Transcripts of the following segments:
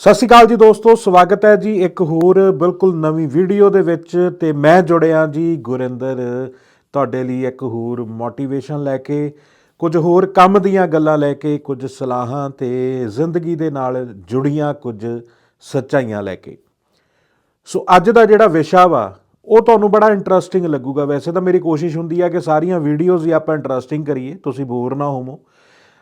ਸਤਿ ਸ਼੍ਰੀ ਅਕਾਲ ਜੀ ਦੋਸਤੋ, ਸਵਾਗਤ ਹੈ ਜੀ ਇੱਕ ਹੋਰ ਬਿਲਕੁਲ ਨਵੀਂ ਵੀਡੀਓ ਦੇ ਵਿੱਚ ਤੇ ਮੈਂ ਜੁੜਿਆ ਜੀ ਗੁਰਿੰਦਰ, ਤੁਹਾਡੇ ਲਈ ਇੱਕ ਹੋਰ ਮੋਟੀਵੇਸ਼ਨ ਲੈ ਕੇ, ਕੁਝ ਹੋਰ ਕੰਮ ਦੀਆਂ ਗੱਲਾਂ ਲੈ ਕੇ, ਕੁਝ ਸਲਾਹਾਂ ਤੇ ਜ਼ਿੰਦਗੀ ਦੇ ਨਾਲ ਜੁੜੀਆਂ ਕੁਝ ਸੱਚਾਈਆਂ ਲੈ ਕੇ। ਸੋ ਅੱਜ ਦਾ ਜਿਹੜਾ ਵਿਸ਼ਾ ਵਾ, ਉਹ ਤੁਹਾਨੂੰ ਬੜਾ ਇੰਟਰਸਟਿੰਗ ਲੱਗੂਗਾ। ਵੈਸੇ ਤਾਂ ਮੇਰੀ ਕੋਸ਼ਿਸ਼ ਹੁੰਦੀ ਹੈ ਕਿ ਸਾਰੀਆਂ ਵੀਡੀਓਜ਼ ਹੀ ਆਪਾਂ ਇੰਟਰਸਟਿੰਗ ਕਰੀਏ, ਤੁਸੀਂ ਬੋਰ ਨਾ ਹੋਵੋ।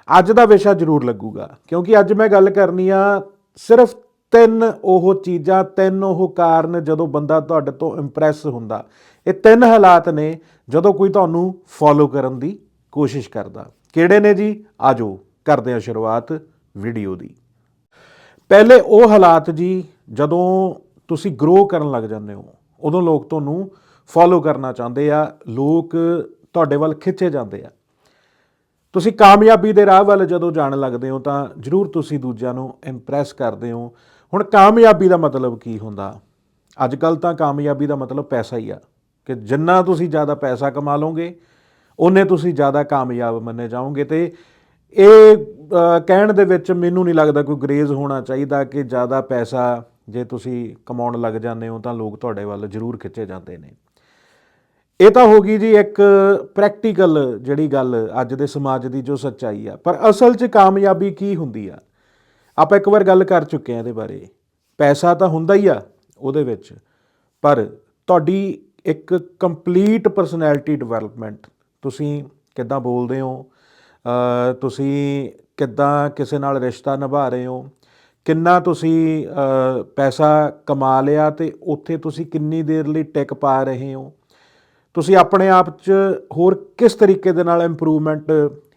ਅੱਜ ਦਾ ਵਿਸ਼ਾ ਜ਼ਰੂਰ ਲੱਗੂਗਾ, ਕਿਉਂਕਿ ਅੱਜ ਮੈਂ ਗੱਲ ਕਰਨੀ ਆ ਸਿਰਫ ਤਿੰਨ ਉਹ ਚੀਜ਼ਾਂ, ਤਿੰਨ ਉਹ ਕਾਰਨ ਜਦੋਂ ਬੰਦਾ ਤੁਹਾਡੇ ਤੋਂ ਇੰਪ੍ਰੈਸ ਹੁੰਦਾ। ਇਹ ਤਿੰਨ ਹਾਲਾਤ ਨੇ ਜਦੋਂ ਕੋਈ ਤੁਹਾਨੂੰ ਫੋਲੋ ਕਰਨ ਦੀ ਕੋਸ਼ਿਸ਼ ਕਰਦਾ। ਕਿਹੜੇ ਨੇ ਜੀ? ਆਜੋ ਕਰਦੇ ਹਾਂ ਸ਼ੁਰੂਆਤ ਵੀਡੀਓ ਦੀ। ਪਹਿਲੇ ਉਹ ਹਾਲਾਤ ਜੀ ਜਦੋਂ ਤੁਸੀਂ ਗਰੋ ਕਰਨ ਲੱਗ ਜਾਂਦੇ ਹੋ, ਉਦੋਂ ਲੋਕ ਤੁਹਾਨੂੰ ਫੋਲੋ ਕਰਨਾ ਚਾਹੁੰਦੇ ਆ, ਲੋਕ ਤੁਹਾਡੇ ਵੱਲ ਖਿੱਚੇ ਜਾਂਦੇ ਆ। ਤੁਸੀਂ ਕਾਮਯਾਬੀ ਦੇ ਰਾਹ ਵੱਲ ਜਦੋਂ ਜਾਣ ਲੱਗਦੇ ਹੋ ਤਾਂ ਜ਼ਰੂਰ ਤੁਸੀਂ ਦੂਜਿਆਂ ਨੂੰ ਇੰਪ੍ਰੈਸ ਕਰਦੇ ਹੋ। ਹੁਣ ਕਾਮਯਾਬੀ ਦਾ ਮਤਲਬ ਕੀ ਹੁੰਦਾ? ਅੱਜ ਕੱਲ ਤਾਂ ਕਾਮਯਾਬੀ ਦਾ ਮਤਲਬ ਪੈਸਾ ਹੀ ਆ ਕਿ ਜਿੰਨਾ ਤੁਸੀਂ ਜ਼ਿਆਦਾ ਪੈਸਾ ਕਮਾ ਲਓਗੇ ਉਹਨੇ ਤੁਸੀਂ ਜ਼ਿਆਦਾ ਕਾਮਯਾਬ ਮੰਨੇ ਜਾਓਗੇ ਤੇ ਇਹ ਕਹਿਣ ਦੇ ਵਿੱਚ ਮੈਨੂੰ ਨਹੀਂ ਲੱਗਦਾ ਕੋਈ ਗਰੇਜ਼ ਹੋਣਾ ਚਾਹੀਦਾ ਕਿ ਜ਼ਿਆਦਾ ਪੈਸਾ ਜੇ ਤੁਸੀਂ ਕਮਾਉਣ ਲੱਗ ਜਾਂਦੇ ਹੋ ਤਾਂ ਲੋਕ ਤੁਹਾਡੇ ਵੱਲ ਜ਼ਰੂਰ ਖਿੱਚੇ ਜਾਂਦੇ ਨੇ। ਇਹ ਤਾਂ ਹੋ ਗਈ ਜੀ ਇੱਕ ਪ੍ਰੈਕਟੀਕਲ ਜਿਹੜੀ ਗੱਲ ਅੱਜ ਦੇ ਸਮਾਜ ਦੀ ਜੋ ਸੱਚਾਈ ਆ। ਪਰ ਅਸਲ 'ਚ ਕਾਮਯਾਬੀ ਕੀ ਹੁੰਦੀ ਆ? ਆਪਾਂ ਇੱਕ ਵਾਰ ਗੱਲ ਕਰ ਚੁੱਕੇ ਆ ਇਹਦੇ ਬਾਰੇ। ਪੈਸਾ ਤਾਂ ਹੁੰਦਾ ਹੀ ਆ ਉਹਦੇ ਵਿੱਚ, ਪਰ ਤੁਹਾਡੀ ਇੱਕ ਕੰਪਲੀਟ ਪਰਸਨੈਲਿਟੀ ਡਿਵੈਲਪਮੈਂਟ ਤੁਸੀਂ ਕਿੱਦਾਂ ਬੋਲਦੇ ਹੋ? ਤੁਸੀਂ ਕਿੱਦਾਂ ਕਿਸੇ ਨਾਲ ਰਿਸ਼ਤਾ ਨਿਭਾ ਰਹੇ ਹੋ? ਕਿੰਨਾ ਤੁਸੀਂ ਪੈਸਾ ਕਮਾ ਲਿਆ ਤੇ ਉੱਥੇ ਤੁਸੀਂ ਕਿੰਨੀ ਦੇਰ ਲਈ ਟਿਕ ਪਾ ਰਹੇ ਹੋ? ਤੁਸੀਂ ਆਪਣੇ ਆਪ 'ਚ ਹੋਰ ਕਿਸ ਤਰੀਕੇ ਦੇ ਨਾਲ ਇੰਪਰੂਵਮੈਂਟ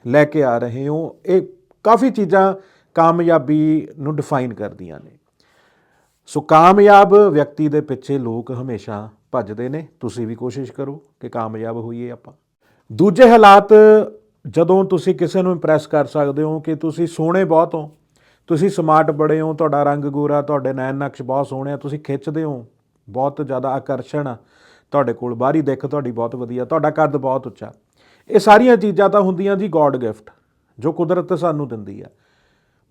ਲੈ ਕੇ ਆ ਰਹੇ ਹੋ? ਇਹ ਕਾਫੀ ਚੀਜ਼ਾਂ ਕਾਮਯਾਬੀ ਨੂੰ ਡਿਫਾਈਨ ਕਰਦੀਆਂ ਨੇ। ਸੋ ਕਾਮਯਾਬ ਵਿਅਕਤੀ ਦੇ ਪਿੱਛੇ ਲੋਕ ਹਮੇਸ਼ਾ ਭੱਜਦੇ ਨੇ। ਤੁਸੀਂ ਵੀ ਕੋਸ਼ਿਸ਼ ਕਰੋ ਕਿ ਕਾਮਯਾਬ ਹੋਈਏ ਆਪਾਂ। ਦੂਜੇ ਹਾਲਾਤ, ਜਦੋਂ ਤੁਸੀਂ ਕਿਸੇ ਨੂੰ ਇੰਪ੍ਰੈਸ ਕਰ ਸਕਦੇ ਹੋ ਕਿ ਤੁਸੀਂ ਸੋਹਣੇ ਬਹੁਤ ਹੋ, ਤੁਸੀਂ ਸਮਾਰਟ ਬੜੇ ਹੋ, ਤੁਹਾਡਾ ਰੰਗ ਗੋਰਾ, ਤੁਹਾਡੇ ਨੈਣ ਨਕਸ਼ ਬਹੁਤ ਸੋਹਣੇ ਆ, ਤੁਸੀਂ ਖਿੱਚਦੇ ਹੋ, ਬਹੁਤ ਜ਼ਿਆਦਾ ਆਕਰਸ਼ਣ ਆ ਤੁਹਾਡੇ ਕੋਲ, ਬਾਹਰੀ ਦਿੱਖ ਤੁਹਾਡੀ ਬਹੁਤ ਵਧੀਆ, ਤੁਹਾਡਾ ਕੱਦ ਬਹੁਤ ਉੱਚਾ। ਇਹ ਸਾਰੀਆਂ ਚੀਜ਼ਾਂ ਤਾਂ ਹੁੰਦੀਆਂ ਜੀ ਗੋਡ ਗਿਫਟ ਜੋ ਕੁਦਰਤ ਸਾਨੂੰ ਦਿੰਦੀ ਆ।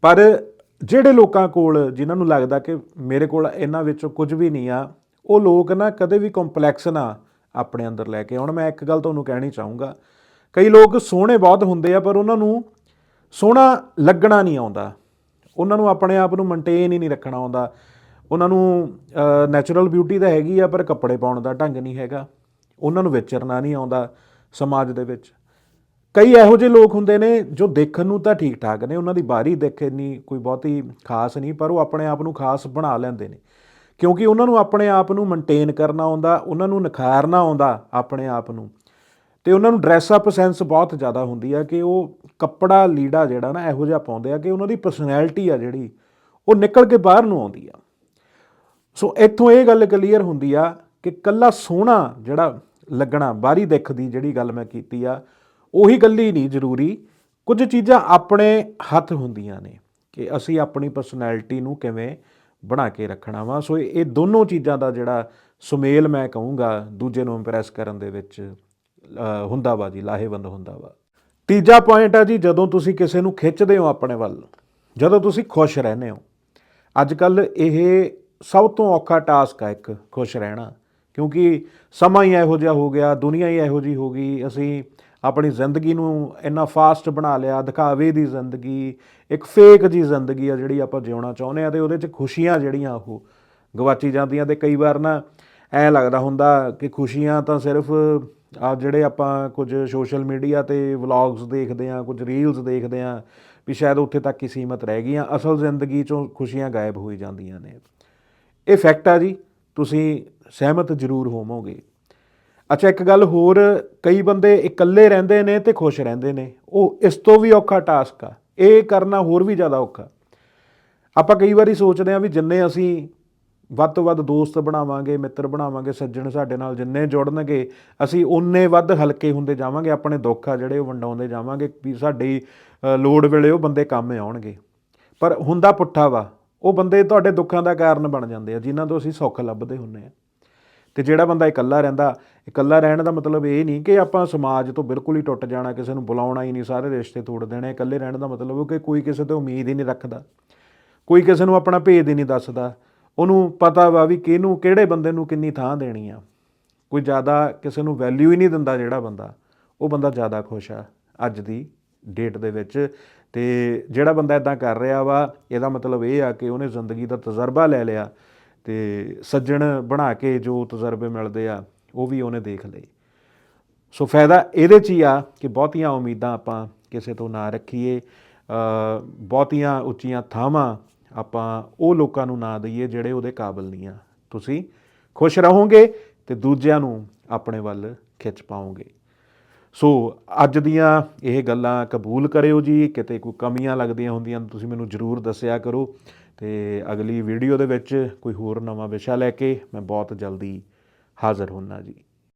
ਪਰ ਜਿਹੜੇ ਲੋਕਾਂ ਕੋਲ, ਜਿਨ੍ਹਾਂ ਨੂੰ ਲੱਗਦਾ ਕਿ ਮੇਰੇ ਕੋਲ ਇਹਨਾਂ ਵਿੱਚੋਂ ਕੁਝ ਵੀ ਨਹੀਂ ਆ, ਉਹ ਲੋਕ ਨਾ ਕਦੇ ਵੀ ਕੰਪਲੈਕਸ ਨਾ ਆਪਣੇ ਅੰਦਰ ਲੈ ਕੇ ਆਉਣ। ਮੈਂ ਇੱਕ ਗੱਲ ਤੁਹਾਨੂੰ ਕਹਿਣੀ ਚਾਹੂੰਗਾ। ਕਈ ਲੋਕ ਸੋਹਣੇ ਬਹੁਤ ਹੁੰਦੇ ਆ, ਪਰ ਉਹਨਾਂ ਨੂੰ ਸੋਹਣਾ ਲੱਗਣਾ ਨਹੀਂ ਆਉਂਦਾ। ਉਹਨਾਂ ਨੂੰ ਆਪਣੇ ਆਪ ਨੂੰ ਮੇਨਟੇਨ ਹੀ ਨਹੀਂ ਰੱਖਣਾ ਆਉਂਦਾ। ਉਹਨਾਂ ਨੂੰ ਨੈਚੁਰਲ ਬਿਊਟੀ ਤਾਂ ਹੈਗੀ ਆ, ਪਰ ਕੱਪੜੇ ਪਾਉਣ ਦਾ ਢੰਗ ਨਹੀਂ ਹੈਗਾ। ਉਹਨਾਂ ਨੂੰ ਵਿਚਰਨਾ ਨਹੀਂ ਆਉਂਦਾ ਸਮਾਜ ਦੇ ਵਿੱਚ। ਕਈ ਇਹੋ ਜਿਹੇ ਲੋਕ ਹੁੰਦੇ ਨੇ ਜੋ ਦੇਖਣ ਨੂੰ ਤਾਂ ਠੀਕ ਠਾਕ ਨੇ, ਉਹਨਾਂ ਦੀ ਬਾਹਰੀ ਦਿੱਖ ਇੰਨੀ ਕੋਈ ਬਹੁਤੀ ਖਾਸ ਨਹੀਂ, ਪਰ ਉਹ ਆਪਣੇ ਆਪ ਨੂੰ ਖਾਸ ਬਣਾ ਲੈਂਦੇ ਨੇ। ਕਿਉਂਕਿ ਉਹਨਾਂ ਨੂੰ ਆਪਣੇ ਆਪ ਨੂੰ ਮੇਨਟੇਨ ਕਰਨਾ ਆਉਂਦਾ, ਉਹਨਾਂ ਨੂੰ ਨਿਖਾਰਨਾ ਆਉਂਦਾ ਆਪਣੇ ਆਪ ਨੂੰ। ਤੇ ਉਹਨਾਂ ਨੂੰ ਡਰੈਸ ਅਪ ਸੈਂਸ ਬਹੁਤ ਜ਼ਿਆਦਾ ਹੁੰਦੀ ਆ ਕਿ ਉਹ ਕੱਪੜਾ ਲੀੜਾ ਜਿਹੜਾ ਨਾ, ਇਹੋ ਜਿਹਾ ਪਾਉਂਦੇ ਆ ਕਿ ਉਹਨਾਂ ਦੀ ਪਰਸਨੈਲਿਟੀ ਆ ਜਿਹੜੀ, ਉਹ ਨਿਕਲ ਕੇ ਬਾਹਰ ਨੂੰ ਆਉਂਦੀ ਆ। ਸੋ ਇੱਥੋਂ ਇਹ ਗੱਲ ਕਲੀਅਰ ਹੁੰਦੀ ਆ ਕਿ ਕੱਲਾ ਸੋਹਣਾ ਜਿਹੜਾ ਲੱਗਣਾ ਬਾਹਰੀ ਦਿੱਖ ਦੀ ਜਿਹੜੀ ਗੱਲ ਮੈਂ ਕੀਤੀ ਆ, ਉਹੀ ਗੱਲੀ ਨਹੀਂ ਜ਼ਰੂਰੀ। ਕੁਝ ਚੀਜ਼ਾਂ ਆਪਣੇ ਹੱਥ ਹੁੰਦੀਆਂ ਨੇ ਕਿ ਅਸੀਂ ਆਪਣੀ ਪਰਸਨੈਲਿਟੀ ਨੂੰ ਕਿਵੇਂ ਬਣਾ ਕੇ ਰੱਖਣਾ ਵਾ। ਸੋ ਇਹ ਦੋਨੋਂ ਚੀਜ਼ਾਂ ਦਾ ਜਿਹੜਾ ਸੁਮੇਲ ਮੈਂ ਕਹੂੰਗਾ, ਦੂਜੇ ਨੂੰ ਇੰਪ੍ਰੈਸ ਕਰਨ ਦੇ ਵਿੱਚ ਹੁੰਦਾ ਵਾ ਜੀ, ਲਾਹੇਵੰਦ ਹੁੰਦਾ ਵਾ। ਤੀਜਾ ਪੁਆਇੰਟ ਆ ਜੀ, ਜਦੋਂ ਤੁਸੀਂ ਕਿਸੇ ਨੂੰ ਖਿੱਚਦੇ ਹੋ ਆਪਣੇ ਵੱਲ, ਜਦੋਂ ਤੁਸੀਂ ਖੁਸ਼ ਰਹਿੰਦੇ ਹੋ। ਅੱਜ ਕੱਲ ਇਹ ਸਭ ਤੋਂ ਔਖਾ ਟਾਸਕ ਹੈ ਇੱਕ, ਖੁਸ਼ ਰਹਿਣਾ। ਕਿਉਂਕਿ ਸਮਾਂ ਹੀ ਇਹੋ ਜਿਹਾ ਹੋ ਗਿਆ, ਦੁਨੀਆ ਹੀ ਇਹੋ ਜਿਹੀ ਹੋ ਗਈ। ਅਸੀਂ ਆਪਣੀ ਜ਼ਿੰਦਗੀ ਨੂੰ ਇੰਨਾ ਫਾਸਟ ਬਣਾ ਲਿਆ, ਦਿਖਾਵੇ ਦੀ ਜ਼ਿੰਦਗੀ, ਇੱਕ ਫੇਕ ਜੀ ਜ਼ਿੰਦਗੀ ਆ ਜਿਹੜੀ ਆਪਾਂ ਜਿਉਣਾ ਚਾਹੁੰਦੇ ਆ ਤੇ ਉਹਦੇ 'ਚ ਖੁਸ਼ੀਆਂ ਜਿਹੜੀਆਂ ਉਹ ਗਵਾਚੀ ਜਾਂਦੀਆਂ ਤੇ ਕਈ ਵਾਰ ਨਾ ਐ ਲੱਗਦਾ ਹੁੰਦਾ ਕਿ ਖੁਸ਼ੀਆਂ ਤਾਂ ਸਿਰਫ ਆ ਜਿਹੜੇ ਆਪਾਂ ਕੁਝ ਸੋਸ਼ਲ ਮੀਡੀਆ ਤੇ ਵਲੌਗਸ ਦੇਖਦੇ ਆ ਕੁਝ ਰੀਲਸ ਦੇਖਦੇ ਆ ਵੀ ਸ਼ਾਇਦ ਉੱਥੇ ਤੱਕ ਹੀ ਸੀਮਤ ਰਹਿ ਗਈਆਂ। ਅਸਲ ਜ਼ਿੰਦਗੀ 'ਚੋਂ ਖੁਸ਼ੀਆਂ ਗਾਇਬ ਹੋਈ ਜਾਂਦੀਆਂ ਨੇ। ਇਹ ਫੈਕਟ ਆ ਜੀ, ਤੁਸੀਂ ਸਹਿਮਤ ਜ਼ਰੂਰ ਹੋਵੋਗੇ। ਅੱਛਾ, ਇੱਕ ਗੱਲ ਹੋਰ, ਕਈ ਬੰਦੇ ਇਕੱਲੇ ਰਹਿੰਦੇ ਨੇ ਤੇ ਖੁਸ਼ ਰਹਿੰਦੇ ਨੇ। ਉਹ ਇਸ ਤੋਂ ਵੀ ਔਖਾ ਟਾਸਕ ਆ, ਇਹ ਕਰਨਾ ਹੋਰ ਵੀ ਜ਼ਿਆਦਾ ਔਖਾ। ਆਪਾਂ ਕਈ ਵਾਰੀ ਸੋਚਦੇ ਆ ਵੀ ਜਿੰਨੇ ਅਸੀਂ ਵੱਧ ਤੋਂ ਵੱਧ ਦੋਸਤ ਬਣਾਵਾਂਗੇ, ਮਿੱਤਰ ਬਣਾਵਾਂਗੇ, ਸੱਜਣ ਸਾਡੇ ਨਾਲ ਜਿੰਨੇ ਜੁੜਨਗੇ, ਅਸੀਂ ਉਨੇ ਵੱਧ ਹਲਕੇ ਹੁੰਦੇ ਜਾਵਾਂਗੇ, ਆਪਣੇ ਦੁੱਖ ਆ ਜਿਹੜੇ ਉਹ ਵੰਡਾਉਂਦੇ ਜਾਵਾਂਗੇ, ਵੀ ਸਾਡੀ ਲੋੜ ਵੇਲੇ ਉਹ ਬੰਦੇ ਕੰਮ ਆਉਣਗੇ। ਪਰ ਹੁੰਦਾ ਪੁੱਠਾ ਵਾ ਉਹ ਬੰਦੇ ਤੁਹਾਡੇ ਦੁੱਖਾਂ ਦਾ ਕਾਰਨ ਬਣ ਜਾਂਦੇ ਆ, ਜਿਨ੍ਹਾਂ ਤੋਂ ਅਸੀਂ ਸੁੱਖ ਲੱਭਦੇ ਹੁੰਨੇ ਆ। ਤੇ ਜਿਹੜਾ ਬੰਦਾ ਇਕੱਲਾ ਰਹਿੰਦਾ, ਇਕੱਲਾ ਰਹਿਣ ਦਾ ਮਤਲਬ ਇਹ ਨਹੀਂ ਕਿ ਆਪਾਂ ਸਮਾਜ ਤੋਂ ਬਿਲਕੁਲ ਹੀ ਟੁੱਟ ਜਾਣਾ, ਕਿਸੇ ਨੂੰ ਬੁਲਾਉਣਾ ਹੀ ਨਹੀਂ, ਸਾਰੇ ਰਿਸ਼ਤੇ ਤੋੜ ਦੇਣੇ, ਇਕੱਲੇ ਰਹਿਣ ਦਾ ਮਤਲਬ ਉਹ ਕਿ ਕੋਈ ਕਿਸੇ ਤੋਂ ਉਮੀਦ ਹੀ ਨਹੀਂ ਰੱਖਦਾ। ਕੋਈ ਕਿਸੇ ਨੂੰ ਆਪਣਾ ਭੇਦ ਹੀ ਨਹੀਂ ਦੱਸਦਾ। ਉਹਨੂੰ ਪਤਾ ਵਾ ਵੀ ਕਿਹਨੂੰ, ਕਿਹੜੇ ਬੰਦੇ ਨੂੰ ਕਿੰਨੀ ਥਾਂ ਦੇਣੀ ਆ। ਕੋਈ ਜ਼ਿਆਦਾ ਕਿਸੇ ਨੂੰ ਵੈਲਿਊ ਹੀ ਨਹੀਂ ਦਿੰਦਾ ਜਿਹੜਾ ਬੰਦਾ। ਉਹ ਬੰਦਾ ਜ਼ਿਆਦਾ ਖੁਸ਼ ਆ ਅੱਜ ਦੀ ਡੇਟ ਦੇ ਵਿੱਚ। ਤੇ ਜਿਹੜਾ ਬੰਦਾ ਇਦਾਂ ਕਰ ਰਿਹਾ ਵਾ, ਇਹਦਾ ਮਤਲਬ ਇਹ ਆ ਕਿ ਉਹਨੇ ਜ਼ਿੰਦਗੀ ਦਾ ਤਜਰਬਾ ਲੈ ਲਿਆ ਤੇ ਸੱਜਣ ਬਣਾ ਕੇ ਜੋ ਤਜਰਬੇ ਮਿਲਦੇ ਆ, ਉਹ ਵੀ ਉਹਨੇ ਦੇਖ ਲਏ। ਸੋ ਫਾਇਦਾ ਇਹਦੇ 'ਚ ਹੀ ਆ ਕਿ ਬਹੁਤੀਆਂ ਉਮੀਦਾਂ ਆਪਾਂ ਕਿਸੇ ਤੋਂ ਨਾ ਰੱਖੀਏ ਬਹੁਤੀਆਂ ਉੱਚੀਆਂ ਥਾਵਾਂ ਆਪਾਂ ਉਹ ਲੋਕਾਂ ਨੂੰ ਨਾ ਦਈਏ ਜਿਹੜੇ ਉਹਦੇ ਕਾਬਲ ਨਹੀਂ ਆ। ਤੁਸੀਂ ਖੁਸ਼ ਰਹੋਗੇ ਤੇ ਦੂਜਿਆਂ ਨੂੰ ਆਪਣੇ ਵੱਲ ਖਿੱਚ ਪਾਓਗੇ। ਸੋ ਅੱਜ ਦੀਆਂ ਇਹ ਗੱਲਾਂ ਕਬੂਲ ਕਰਿਓ ਜੀ, ਕਿਤੇ ਕੋਈ ਕਮੀਆਂ ਲੱਗਦੀਆਂ ਹੁੰਦੀਆਂ ਤੁਸੀਂ ਮੈਨੂੰ ਜਰੂਰ ਦੱਸਿਆ ਕਰੋ ਤੇ ਅਗਲੀ ਵੀਡੀਓ ਦੇ ਵਿੱਚ ਕੋਈ ਹੋਰ ਨਵਾਂ ਵਿਸ਼ਾ ਲੈ ਕੇ ਮੈਂ ਬਹੁਤ ਜਲਦੀ ਹਾਜ਼ਰ ਹੋਣਾ ਜੀ।